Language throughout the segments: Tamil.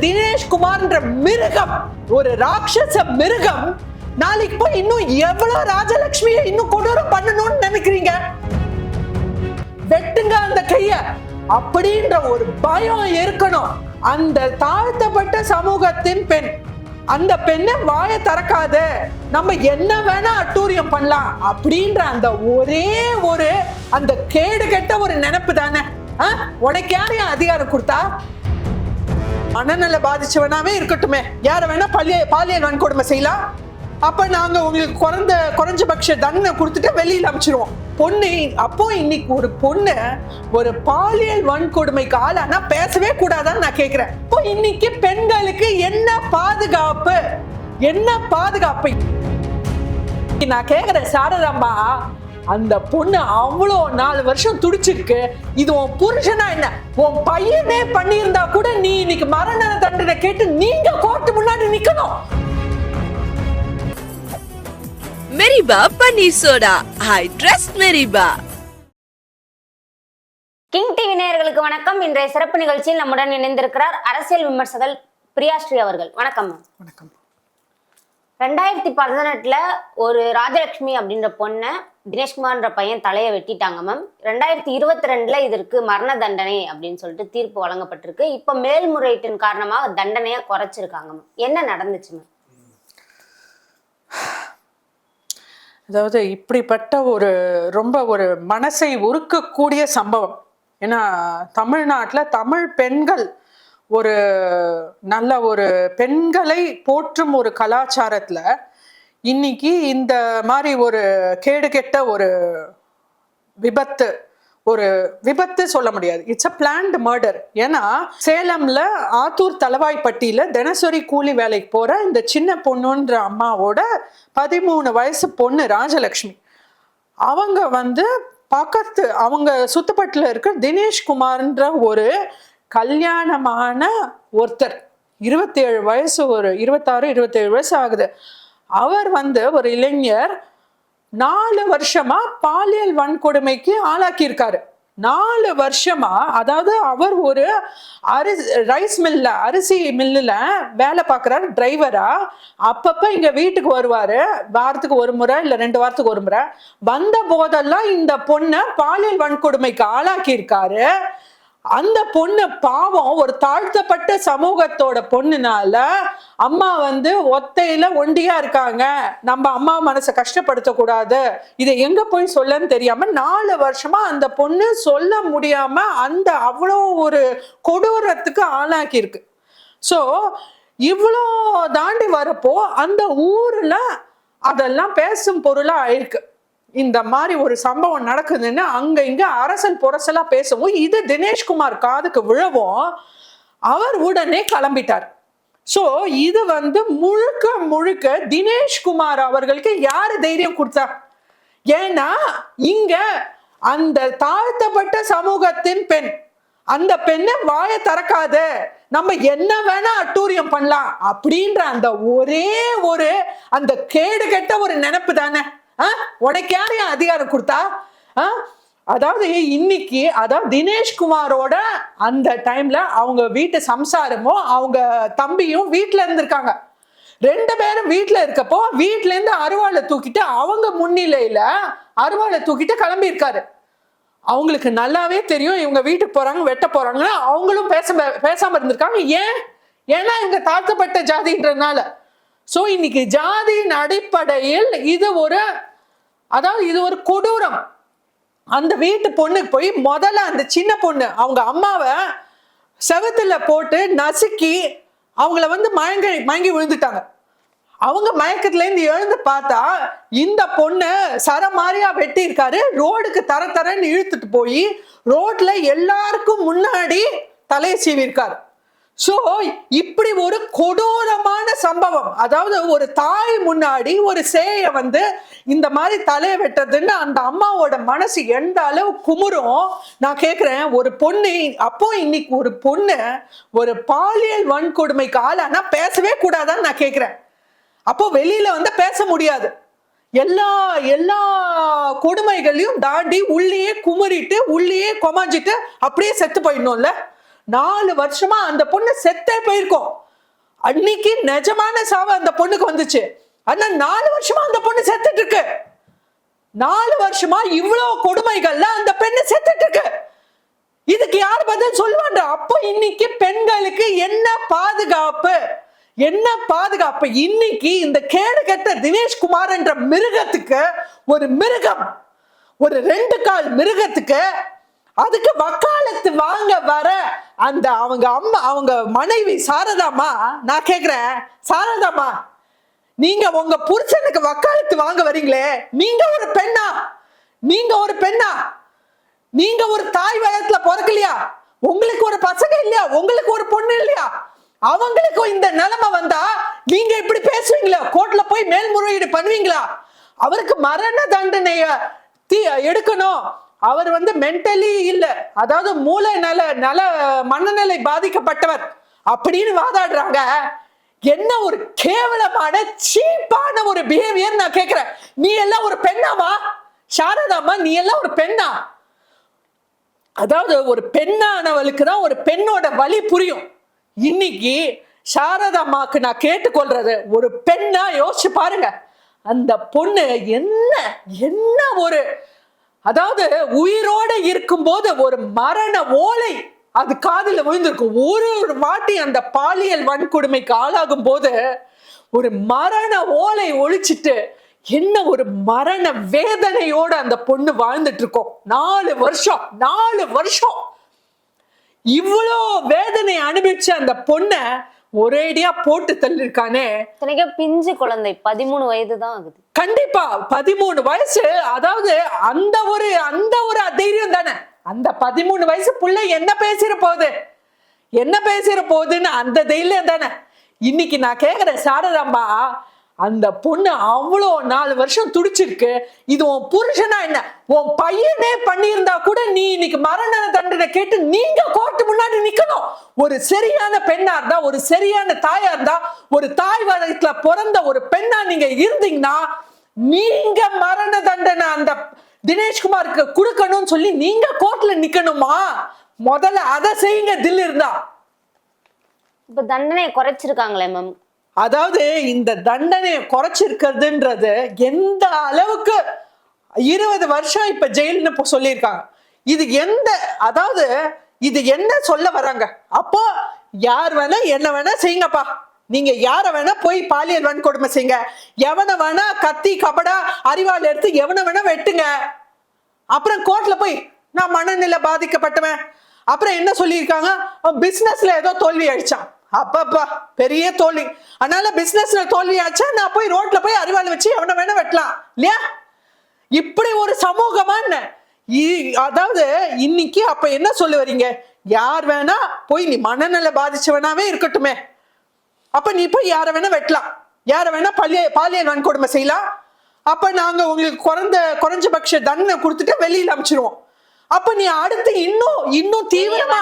தினேஷ் குமார்ன்ற மிருகம் ஒரு ராட்சச மிருகம். நாளைக்கு போய் இன்னும் எவ்வளவு ராஜலட்சுமியை இன்னும் கொடூரம் பண்ணணும்னு நினைக்கிறீங்க? வெட்டுங்க அந்த கைய. அப்படின்ற ஒரு பயம் இருக்கணும். அந்த தாழ்த்தப்பட்ட சமூகத்தின் பெண் அந்த பெண்ணை வாயை திறக்காத. நம்ம என்ன வேணா அட்டூரியம் பண்ணலாம் அப்படின்ற அந்த ஒரே ஒரு அந்த கேடு கெட்ட ஒரு நினைப்பு தானே? உனக்கு யார் ஏன் அதிகாரம் கொடுத்தா? மனநல பாதிச்சவனாவே இருக்கட்டுமே. யார வேணா பாலியல் பாலியல் வன்கொடுமை செய்யலாம். அப்ப நாங்க உங்களுக்கு குறைந்த குறைஞ்சபட்ச தண்டனை கொடுத்துட்டு வெளியில் அமைச்சிருவோம். பொண்ணு அப்போ இன்னைக்கு ஒரு பொண்ணு ஒரு பாலியல் வன்கொடுமைக்கு ஆளானா பேசவே கூடாதான்னு நான் கேக்குறேன். இப்போ இன்னைக்கு பெண்களுக்கு என்ன பாதுகாப்பு? என்ன பாதுகாப்பு? நான் கேக்குறேன் சாரதாம்மா. அந்த பொண்ணு அவ்வளோ நாலு வருஷம் துடிச்சிருக்கு. இது உன் புருஷனா என்ன? உன் பையனே பண்ணியிருந்தா கூட நீ இன்னைக்கு மரண தண்டனை கேட்டு நீங்க கோர்ட்டு முன்னாடி நிக்கணும். மெரிபா பன்னீர் சோடா. ஐ ட்ரஸ்ட் மெரிபா. கிங் டிவி நேயர்களுக்கு வணக்கம். இன்றைய சிறப்பு நிகழ்ச்சியில் நம்முடன் இணைந்திருக்கிறார் அரசியல் விமர்சகர் பிரியாஸ்ரீ அவர்கள். வணக்கம் வணக்கம். ரெண்டாயிரத்தி பதினெட்டுல ஒரு ராஜலட்சுமி அப்படின்ற பொண்ணை தினேஷ்குமார்ன்ற பையன் தலையை வெட்டிட்டாங்க மேம் ரெண்டாயிரத்தி இருபத்தி ரெண்டுல இதற்கு மரண தண்டனை அப்படின்னு சொல்லிட்டு தீர்ப்பு வழங்கப்பட்டிருக்கு. இப்போ மேல்முறையீட்டின் காரணமாக தண்டனையை குறைச்சிருக்காங்க மேம் என்ன நடந்துச்சு மேம் அதாவது இப்படிப்பட்ட ஒரு ரொம்ப ஒரு மனசை உருக்கக்கூடிய சம்பவம். ஏன்னா தமிழ்நாட்டில் தமிழ் பெண்கள் ஒரு நல்ல ஒரு பெண்களை போற்றும் ஒரு கலாச்சாரத்தில் இன்னைக்கு இந்த மாதிரி ஒரு கேடுகெட்ட ஒரு விபத்து ஒரு விபத்து சொல்ல முடியாது. இட்ஸ் அ பிளான்டு மர்டர் ஏன்னா சேலம்ல ஆத்தூர் தலவாய்ப்பட்டியில தினசரி கூலி வேலைக்கு போற இந்த சின்ன பொண்ணுன்ற அம்மாவோட பதிமூணு வயசு பொண்ணு ராஜலக்ஷ்மி. அவங்க வந்து பக்கத்து அவங்க சுத்தப்பட்டில் இருக்க தினேஷ் குமார்ன்ற ஒரு கல்யாணமான ஒருத்தர். இருபத்தேழு வயசு ஒரு இருபத்தாறு இருபத்தேழு வயசு ஆகுது. அவர் வந்து ஒரு இளைஞர் நாலு வருஷமா பாலியல் வன்கொடுமைக்கு ஆளாக்கியிருக்காரு. நாலு வருஷமா அதாவது அவர் ஒரு அரிசி ரைஸ் மில்ல அரிசி மில்லில் வேலை பார்க்குறாரு டிரைவரா அப்பப்போ இங்கே வீட்டுக்கு வருவார் வாரத்துக்கு ஒரு முறை இல்லை ரெண்டு வாரத்துக்கு ஒரு முறை. வந்த போதெல்லாம் இந்த பொண்ணை பாலியல் வன்கொடுமைக்கு ஆளாக்கியிருக்காரு. அந்த பொண்ணு பாவம் ஒரு தாழ்த்தப்பட்ட சமூகத்தோட பொண்ணுனால அம்மா வந்து ஒத்தையில ஒண்டியா இருக்காங்க. நம்ம அம்மா மனசை கஷ்டப்படுத்த கூடாது. இதை எங்க போய் சொல்லன்னு தெரியாம நாலு வருஷமா அந்த பொண்ணு சொல்ல முடியாம அந்த அவ்வளோ ஒரு கொடூரத்துக்கு ஆளாக்கி இருக்கு ஸோ இவ்வளோ தாண்டி வரப்போ அந்த ஊர்ல அதெல்லாம் பேசும் பொருளா ஆயிருக்கு. இந்த மாதிரி ஒரு சம்பவம் நடக்குதுன்னு அங்க இங்க அரசல் புரசலா பேசவும் இது தினேஷ்குமார் காதுக்கு விழவும் அவர் உடனே கிளம்பிட்டார். சோ இது வந்து முழுக்க முழுக்க தினேஷ்குமார் அவர்களுக்கு யாரு தைரியம் கொடுத்தா? ஏன்னா இங்க அந்த தாழ்த்தப்பட்ட சமூகத்தின் பெண் அந்த பெண்ணை வாயை திறக்காத நம்ம என்ன வேணா அட்டூரியம் பண்ணலாம் அப்படின்ற அந்த ஒரே ஒரு அந்த கேடு கெட்ட ஒரு நினைப்பு தானே? உனக்கு யார் ஏன் அதிகாரம் கொடுத்தா? ஆ? அதாவது இன்னைக்கு அதாவது தினேஷ்குமாரோட அந்த டைம்ல அவங்க வீட்டு சம்சாரமும் அவங்க தம்பியும் வீட்டில் இருந்திருக்காங்க. ரெண்டு பேரும் வீட்டில் இருக்கப்போ வீட்ல இருந்து அருவாளை தூக்கிட்டு அவங்க முன்னிலையில அருவாளை தூக்கிட்டு கிளம்பியிருக்காரு. அவங்களுக்கு நல்லாவே தெரியும் இவங்க வீட்டுக்கு போறாங்க வெட்ட போகிறாங்கன்னு அவங்களும் பேச பேசாம இருந்திருக்காங்க. ஏன்? ஏன்னா இவங்க தாழ்த்தப்பட்ட ஜாதின்றதுனால. சோ இன்னைக்கு ஜாதியின் அடிப்படையில் இது ஒரு அதாவது இது ஒரு கொடூரம். அந்த வீட்டு பொண்ணுக்கு போய் முதல்ல அந்த சின்ன பொண்ணு அவங்க அம்மாவை செவத்துல போட்டு நசுக்கி அவங்கள வந்து மயங்க மயங்கி விழுந்துட்டாங்க. அவங்க மயக்கத்துலேருந்து எழுந்து பார்த்தா இந்த பொண்ணு சரமாரியா வெட்டி இருக்காரு ரோடுக்கு தர தரன்னு இழுத்துட்டு போய் ரோட்ல எல்லாருக்கும் முன்னாடி தலையை சீவிருக்காரு சோ இப்படி ஒரு கொடூரமான சம்பவம். அதாவது ஒரு தாய் முன்னாடி ஒரு சேய வந்து இந்த மாதிரி தலையை வெட்டதுன்னு அந்த அம்மாவோட மனசு எந்த அளவு குமுறும்? நான் கேக்குறேன் ஒரு பொண்ணு அப்போ இன்னைக்கு ஒரு பொண்ணு ஒரு பாலியல் வன்கொடுமைக்கு ஆளானா பேசவே கூடாதான்னு நான் கேக்குறேன். அப்போ வெளியில வந்து பேச முடியாது. எல்லா எல்லா கொடுமைகளையும் தாண்டி உள்ளேயே குமுறிட்டு உள்ளேயே கொமாஞ்சிட்டு அப்படியே செத்து போயிடணும்ல? நாலு வருஷமா அந்த பொண்ணு செத்தே போயிருக்கும். அன்னைக்கு நிஜமான சாவு அந்த பொண்ணுக்கு வந்துச்சு. ஆனா நாலு வருஷமா அந்த பொண்ணு செத்துட்டு இருக்கு நாலு வருஷமா இவ்வளவு கொடுமைகள்ல அந்த பெண்ணு செத்துட்டு இருக்கு இதுக்கு யார் பதில் சொல்லுவாங்க அப்போ இன்னைக்கு பெண்களுக்கு என்ன பாதுகாப்பு? என்ன பாதுகாப்பு? இன்னைக்கு இந்த கேடு கெட்ட தினேஷ்குமார் என்ற மிருகத்துக்கு ஒரு மிருகம் ஒரு ரெண்டு கால் மிருகத்துக்கு அதுக்கு வக்காலத்து வாங்க வர அந்த அவங்க அம்மா அவங்க மனைவி சாரதாமா நான் கேக்குறேன். சாரதாமா நீங்க உங்க புருஷனுக்கு வக்காலத்து வாங்க வரீங்களே. நீங்க ஒரு பெண்ணா? நீங்க ஒரு பெண்ணா? நீங்க ஒரு தாய் வயத்துல பிறக்கலையா? உங்களுக்கு ஒரு பசங்க இல்லையா? உங்களுக்கு ஒரு பொண்ணு இல்லையா? அவங்களுக்கும் இந்த நிலைமை வந்தா நீங்க இப்படி பேசுவீங்களா? கோர்ட்ல போய் மேல்முறையீடு பண்ணுவீங்களா? அவருக்கு மரண தண்டனைய தீ எடுக்கணும். அவர் வந்து மென்டலி இல்ல. அதாவது மூளை நல நல மனநிலை பாதிக்கப்பட்டவர் அப்படின்னு வாதாடுறாங்க. என்ன ஒரு கேவலமான சீப்பான ஒரு பிஹேவியர் நான் கேக்குறேன். நீ எல்லாம் ஒரு பெண்ணாமா சாரதாமா நீ எல்லாம் ஒரு பெண்ணா. அதாவது ஒரு பெண்ணானவளுக்கு தான் ஒரு பெண்ணோட வழி புரியும். இன்னைக்கு சாரதாமாக்கு நான் கேட்டுக்கொள்றது ஒரு பெண்ணா யோசிச்சு பாருங்க. அந்த பொண்ணு என்ன என்ன ஒரு அதாவது உயிரோட இருக்கும்போது ஒரு மரண ஓலை அது காதில் விழுந்திருக்கும். ஒரு ஒரு வாட்டி அந்த பாலியல் வன்கொடுமைக்கு ஆளாகும் போது ஒரு மரண ஓலை ஒழிச்சிட்டு என்ன ஒரு மரண வேதனையோட அந்த பொண்ணு வாழ்ந்துட்டு இருக்கோம் நாலு வருஷம் நாலு வருஷம். இவ்வளோ வேதனை அனுபவிச்ச அந்த பொண்ணை ஒரேடியா போட்டு தள்ளிருக்கானே இத்தனைக்கும் பிஞ்சு குழந்தை பதிமூணு வயது தான் ஆகுது. கண்டிப்பா பதிமூணு வயசு அதாவது அந்த ஒரு அந்த ஒரு தைரியம் தானே. அந்த பதிமூணு வயசு புள்ள என்ன பேசிற போகுது? என்ன பேசிற போகுதுன்னு அந்த தைரியம் தானே. இன்னைக்கு நான் கேக்குறேன் சாரதாம்பா அந்த பொண்ணு அவ்வளோ நாலு வருஷம் துடிச்சிருக்கு. இது உன் புருஷனா என்ன? உன் பையனே பண்ணியிருந்தா கூட நீ இன்னைக்கு மரண தண்டனை கேட்டு நீங்க கோர்ட்டு முன்னாடி நிக்கணும். ஒரு சரியான பெண்ணா இருந்தா ஒரு சரியான தாயா இருந்தா ஒரு தாய் வழக்கத்துல பிறந்த ஒரு பெண்ணா நீங்க இருந்தீங்கன்னா நீங்க மரண தண்டனை அந்த தினேஷ்குமாருக்கு கொடுக்கணும்னு சொல்லி நீங்க கோர்ட்ல நிக்கணுமா? முதல்ல அதை செய்யுங்க தில் இருந்தா. இப்ப தண்டனையை குறைச்சிருக்காங்களே மேம் அதாவது இந்த தண்டனையை குறைச்சிருக்கிறதுன்றது எந்த அளவுக்கு இருபது வருஷம் இப்ப ஜெயில்னு இப்போ சொல்லியிருக்காங்க. இது எந்த அதாவது இது என்ன சொல்ல வராங்க? அப்போ யார் வேணா என்ன வேணா செய்யுங்கப்பா நீங்க யார வேணா போய் பாலியல் வன்கொடுமை செய்யுங்க. எவனை வேணா கத்தி கபடா அறிவாள் எடுத்து எவனை வேணா வெட்டுங்க. அப்புறம் கோர்ட்ல போய் நான் மனநிலை பாதிக்கப்பட்டவன். அப்புறம் என்ன சொல்லியிருக்காங்க? பிசினஸ்ல ஏதோ தோல்வி அடிச்சான். அப்பப்பா பெரிய தோல்வி அதனால பிசினஸ்ல தோல்வி ஆச்சா நான் போய் ரோட்ல போய் அறிவாள் வச்சு எவனை வேணா வெட்டலாம். இல்லையா? இப்படி ஒரு சமூகமா என்ன? இ- அதாவது இன்னைக்கு அப்ப என்ன சொல்ல வரீங்க? யார் வேணா போய் நீ மனநல பாதிச்சவனாவே இருக்கட்டுமே. அப்ப நீ போய் யார வேணா வெட்டலாம். யார வேணா பாலிய பாலியல் வன்கொடுமை செய்யலாம். அப்ப நாங்க உங்களுக்கு குறைந்த குறைஞ்சபட்ச தண்டனை கொடுத்துட்டு வெளியில் அனுப்பிச்சிருவோம் அப்ப நீ அடுத்து இன்னும் இன்னும் தீவிரமா.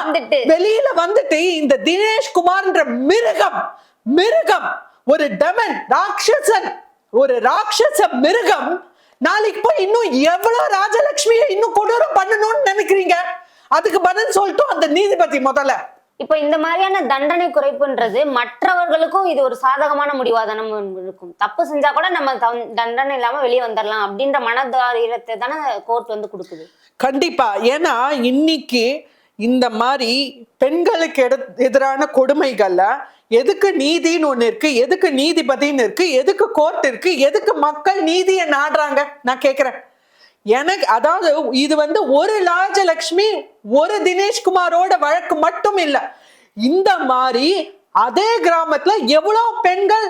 வெளியில வந்துட்டு இந்த தினேஷ் குமார்ன்ற மிருகம் மிருகம் ஒரு டெமன் ராட்சசன் ஒரு ராட்சச மிருகம் நாளைக்கு போய் இன்னும் எவ்வளவு ராஜலட்சுமியை இன்னும் கொடூரம் பண்ணணும்னு நினைக்கிறீங்க அதுக்கு பதில் சொல்லிட்டு அந்த நீதிபதி முதல்ல இப்போ இந்த மாதிரியான தண்டனை குறைப்புன்றது மற்றவர்களுக்கும் இது ஒரு சாதகமான முடிவா தானே இருக்கும். தப்பு செஞ்சா கூட நம்ம தண்டனை இல்லாம வெளியே வந்துடலாம் அப்படின்ற மனதாரியத்தை தானே கோர்ட் வந்து கொடுக்குது. கண்டிப்பா. ஏன்னா இன்னைக்கு இந்த மாதிரி பெண்களுக்கு எடு- எதிரான கொடுமைகள்ல எதுக்கு நீதின்னு ஒண்ணு இருக்கு எதுக்கு நீதிபதின்னு இருக்கு எதுக்கு கோர்ட் இருக்கு எதுக்கு மக்கள் நீதியை நாடுறாங்க? நான் கேக்குறேன். எனக்கு அதாவது இது வந்து ஒரு ராஜலக்ஷ்மி ஒரு தினேஷ்குமாரோட வழக்கு மட்டும் இல்லை. இந்த மாதிரி அதே கிராமத்துல எவ்வளவு பெண்கள்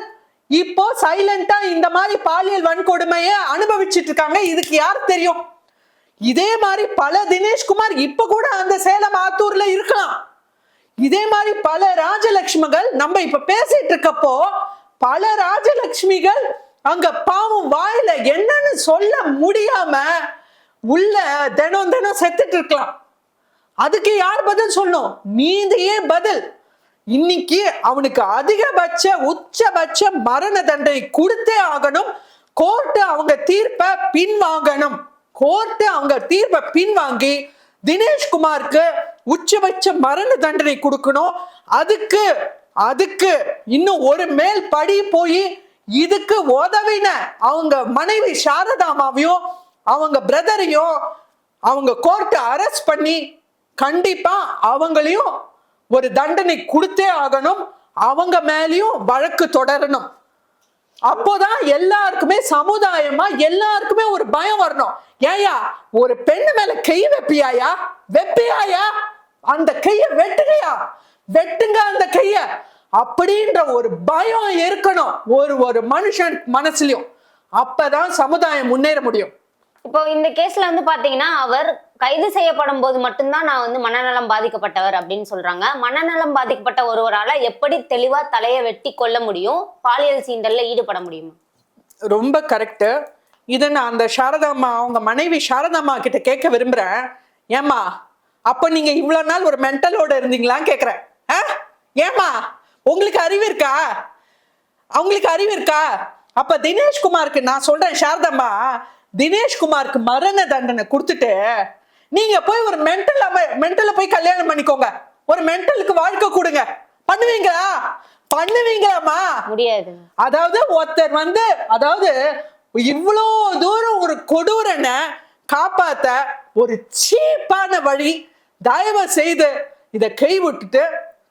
இப்போ சைலண்டா இந்த மாதிரி பாலியல் வன்கொடுமையை அனுபவிச்சுட்டு இருக்காங்க இதுக்கு யார் தெரியும்? இதே மாதிரி பல தினேஷ்குமார் இப்ப கூட அந்த சேலம் ஆத்தூர்ல இருக்கலாம். இதே மாதிரி பல ராஜலட்சுமிகள் நம்ம இப்ப பேசிட்டு இருக்கப்போ பல ராஜலட்சுமிகள் அங்க பாவம் வாயில என்னன்னு சொல்ல முடியாம உள்ள தினம் தினம் செத்துட்டு இருக்கலாம். அதுக்கு யார் பதில் சொல்லணும்? நீதியே பதில். இன்னைக்கு அவனுக்கு அதிகபட்ச உச்சபட்ச மரண தண்டனை கொடுத்தே ஆகணும். கோர்ட்டு அவங்க தீர்ப்பை பின்வாங்கணும். கோர்ட்டு அவங்க தீர்ப்பை பின்வாங்கி தினேஷ்குமாருக்கு உச்சபட்ச மரண தண்டனை கொடுக்கணும். அதுக்கு அதுக்கு இன்னும் ஒரு மேல் படி போய் இதுக்கு உதவின அவங்க மனைவி சாரதாமாவையும் அவங்க பிரதரையும் அவங்க கோர்ட்டை அரெஸ்ட் பண்ணி கண்டிப்பா அவங்களையும் ஒரு தண்டனை கொடுத்தே ஆகணும். அவங்க மேலேயும் வழக்கு தொடரணும். அப்போதான் எல்லாருக்குமே சமுதாயமா எல்லாருக்குமே ஒரு பயம் வரணும். ஏயா ஒரு பெண்ணு மேல கை வெப்பியாயா? வெப்பியாயா? அந்த கைய வெட்டுங்கயா வெட்டுங்க அந்த கைய. அப்படின்ற ஒரு பயம் இருக்கணும் ஒரு ஒரு மனுஷன் மனசுலயும். அப்பதான் சமுதாயம் முன்னேற முடியும். இப்போ இந்த கேஸ்ல வந்து பாத்தீங்கன்னா அவர் கைது செய்யப்படும் போது மட்டும்தான் நான் வந்து மனநலம் பாதிக்கப்பட்டவர் அப்படின்னு சொல்றாங்க. மனநலம் பாதிக்கப்பட்ட ஒருவரால எப்படி தெளிவா தலையை வெட்டி கொள்ள முடியும்? பாலியல் சீண்டல்ல ஈடுபட முடியுமா? ரொம்ப கரெக்டு இதை நான் அந்த சாரதாம்மா அவங்க மனைவி சாரதாம்மா கிட்ட கேட்க விரும்புறேன். ஏம்மா அப்போ நீங்க இவ்வளவு நாள் ஒரு மென்டலோட இருந்தீங்களான்னு கேட்குறேன் ஆ? ஏம்மா உங்களுக்கு அறிவு இருக்கா? அவங்களுக்கு அறிவு இருக்கா? அப்ப தினேஷ்குமாருக்கு நான் சொல்றேன் சாரதாம்மா தினேஷ்குமாருக்கு மரண தண்டனை கொடுத்துட்டு நீங்க போய் ஒரு மென்டல் மென்டல்ல போய் கல்யாணம் பண்ணிக்கோங்க. ஒரு மென்டலுக்கு வாழ்க்கை கொடுங்க. பண்ணுவீங்களா? பண்ணுவீங்களாம்மா? முடியாது. அதாவது ஒருத்தர் வந்து அதாவது இவ்வளோ தூரம் ஒரு கொடூரனை காப்பாத்த ஒரு சீப்பான வழி தயவு செய்து இதை கை விட்டுட்டு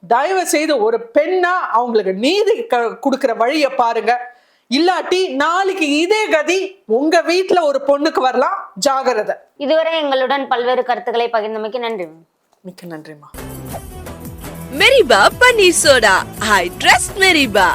தயவு செய்து ஒரு பெண்ணா அவங்களுக்கு நீதி க- கொடுக்கிற வழியை பாருங்க. இல்லாட்டி நாளைக்கு இதே கதி உங்க வீட்ல ஒரு பொண்ணுக்கு வரலாம். ஜாகிரதை. இதுவரை எங்களுடன் பல்வேறு கருத்துக்களை பகிர்ந்தமைக்கு நன்றி. மிக்க நன்றிம்மா. மெரிபா பன்னீர் சோடா. I trust மெரிபா.